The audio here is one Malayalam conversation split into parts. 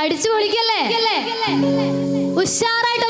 അടിച്ചു പൊളിക്കല്ലേ? ഉഷാറായിട്ട്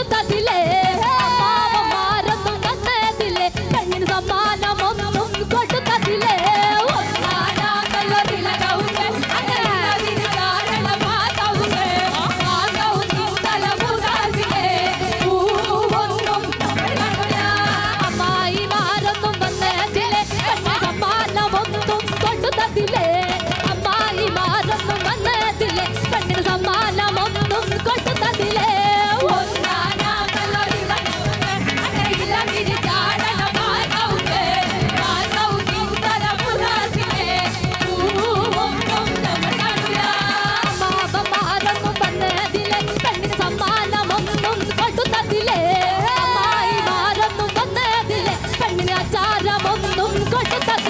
জুতা দিলে